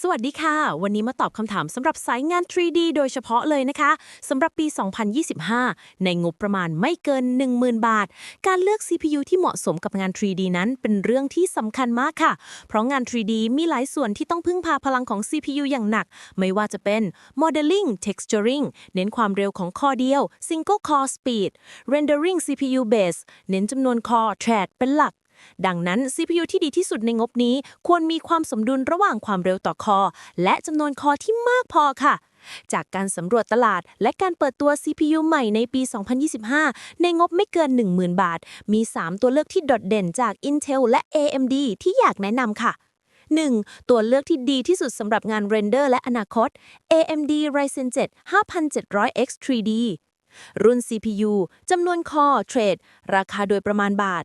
สวัสดีค่ะ วันนี้มาตอบคำถามสำหรับสายงาน 3D โดยเฉพาะเลยนะคะสำหรับปี 2025 ในงบประมาณไม่เกิน 10,000 บาท การเลือก CPU ที่เหมาะสมกับงาน 3D นั้นเป็นเรื่องที่สำคัญมากค่ะ เพราะงาน 3D มีหลายส่วนที่ต้องพึ่งพาพลังของ CPU อย่างหนัก ไม่ว่าจะเป็น Modeling Texturing เน้นความเร็วของคอเดียว Single Core Speed Rendering CPU Base เน้นจำนวน Core Thread เป็นหลัก ดังนั้น CPU ที่ดีที่สุดในงบนี้ ควรมีความสมดุลระหว่างความเร็วต่อคอ และจำนวนคอที่มากพอค่ะ จากการสำรวจตลาดและการเปิดตัว CPU ใหม่ในปี 2025 ในงบไม่เกิน 10,000 บาท มี 3 ตัวเลือกที่โดดเด่นจาก Intel และ AMD ที่อยากแนะนำค่ะ 1. ตัวเลือกที่ดีที่สุดสำหรับงานเรนเดอร์และอนาคต AMD Ryzen 7 5700X 3D รุ่น CPU จำนวนคอเทรด ราคาโดยประมาณบาท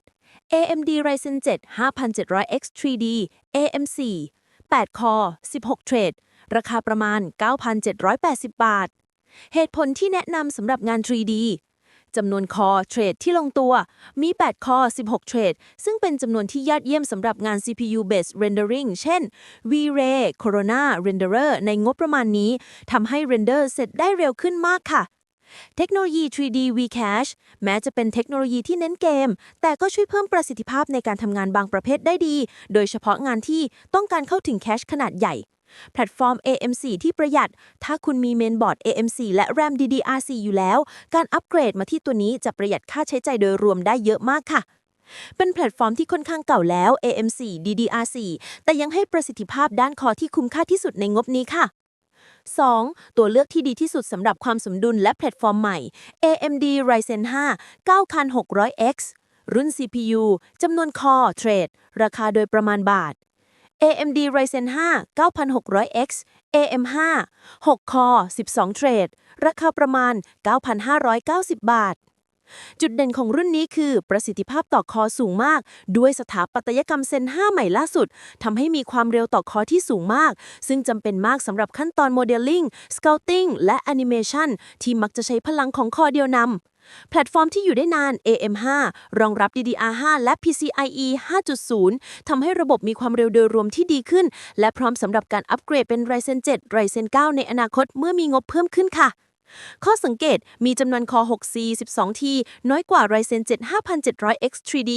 AMD Ryzen 7 5700X 3D AM4 8คอ16 เทรด ราคาประมาณ 9,780 บาท เหตุผลที่แนะนำสำหรับงาน 3D จำนวนคอเทรดที่ลงตัว มี 8 คอ 16 เทรด ซึ่งเป็นจำนวนที่ยอดเยี่ยมสำหรับงาน CPU based rendering เช่น V-Ray Corona Renderer ในงบประมาณนี้ ทำให้เรนเดอร์เสร็จได้เร็วขึ้นมากค่ะ เทคโนโลยี 3D V-Cache แม้จะเป็นเทคโนโลยีที่เน้นเกม แต่ก็ช่วยเพิ่มประสิทธิภาพในการทำงานบางประเภทได้ดี โดยเฉพาะงานที่ต้องการเข้าถึงแคชขนาดใหญ่ แพลตฟอร์ม AM4 ที่ประหยัด ถ้าคุณมีเมนบอร์ด AM4 และ RAM DDR4 อยู่แล้ว การอัปเกรดมาที่ตัวนี้จะประหยัดค่าใช้จ่ายโดยรวมได้เยอะมากค่ะเป็นแพลตฟอร์มที่ค่อนข้างเก่าแล้ว AM4 DDR4 แต่ยังให้ประสิทธิภาพด้านคอที่คุ้มค่าที่สุดในงบนี้ค่ะ 2. ตัวเลือกที่ดีที่สุดสำหรับความสมดุลและแพลตฟอร์มใหม่ AMD Ryzen 5 9600X รุ่น CPU จำนวนคอเทรด ราคาโดยประมาณบาท AMD Ryzen 5 9600X AM5 6 คอ 12 เทรด ราคาประมาณ 9,590 บาท จุดเด่นของรุ่นนี้คือประสิทธิภาพต่อคอสูงมาก ด้วยสถาปัตยกรรมเซน5ใหม่ล่าสุดทำให้มีความเร็วต่อคอที่สูงมาก ซึ่งจำเป็นมากสำหรับขั้นตอนโมเดลลิ่งสเกลติ้งและแอนิเมชันที่มักจะใช้พลังของคอเดียวนำแพลตฟอร์มที่อยู่ได้นาน AM5 รองรับ DDR5 และ PCIe 5.0 ทำให้ระบบมีความเร็วโดยรวมที่ดีขึ้น และพร้อมสำหรับการอัปเกรดเป็น Ryzen 7 Ryzen 9 ในอนาคตเมื่อมีงบเพิ่มขึ้นค่ะ ข้อสังเกตมีจำนวนคอ 6C 12T น้อยกว่า Ryzen 7 5700X 3D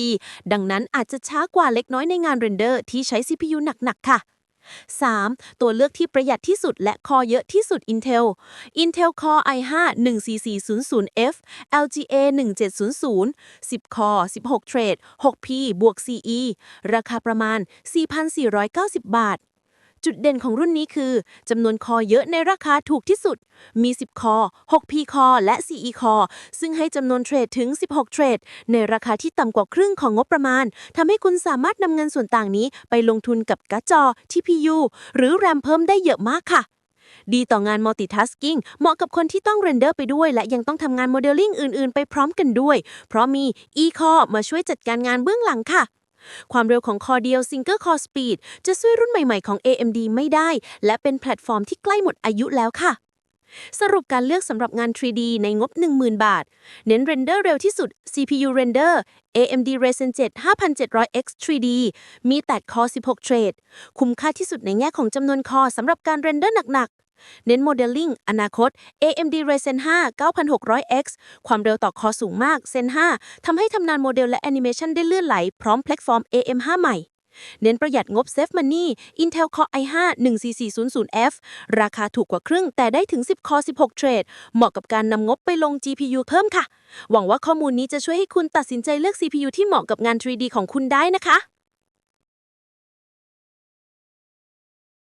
ดังนั้นอาจจะช้ากว่าเล็กน้อยในงานเรนเดอร์ที่ใช้ CPU หนัก ๆ ค่ะ 3. ตัวเลือกที่ประหยัดที่สุดและคอเยอะที่สุด Intel Intel Core i5 14400F LGA 1700 10คอ16เทรด 6P บวก CE ราคาประมาณ 4,490 บาท จุดเด่นของรุ่นนี้คือจำนวนคอเยอะในราคาถูกที่สุด มี 10 คอ 6P คอ และ CE คอ ซึ่งให้จำนวนเทรดถึง 16 เทรด ในราคาที่ต่ำกว่าครึ่งของงบประมาณทำให้คุณสามารถนำเงินส่วนต่างนี้ไปลงทุนกับการ์ดจอ TPU หรือ RAM เพิ่มได้เยอะมากค่ะดีต่องาน multitasking เหมาะกับคนที่ต้องเรนเดอร์ไปด้วย และยังต้องทำงานโมเดลลิ่งอื่น ๆ ไปพร้อมกันด้วย เพราะมี e-core มาช่วยจัดการงานเบื้องหลังค่ะ ความเร็วของคอเดียว Single Core Speed จะช่วยรุ่นใหม่ๆของ AMD ไม่ได้ และเป็นแพลตฟอร์มที่ใกล้หมดอายุแล้วค่ะ สรุปการเลือกสำหรับงาน 3D ในงบ 10,000 บาท เน้นเรนเดอร์เร็วที่สุด CPU Render AMD Ryzen 7 5700X 3D มี8คอ 16 เทรด คุ้มค่าที่สุดในแง่ของจำนวนคอสำหรับการเรนเดอร์หนักๆ เน้นโมเดลลิ่งอนาคต AMD Ryzen 5 9600X ความเร็วต่อคอสูงมาก Zen 5ทำให้ทำนานโมเดลและแอนิเมชันได้เลื่อนไหล พร้อมแพลตฟอร์ม AM5 ใหม่ เน้นประหยัดงบ Save Money Intel Core i5 14400F ราคาถูกกว่าครึ่งแต่ได้ถึง 10คอ16 เทรด เหมาะกับการนำงบไปลง GPU เพิ่มค่ะ หวังว่าข้อมูลนี้จะช่วยให้คุณตัดสินใจเลือก CPU ที่เหมาะกับงาน 3D ของคุณได้นะคะ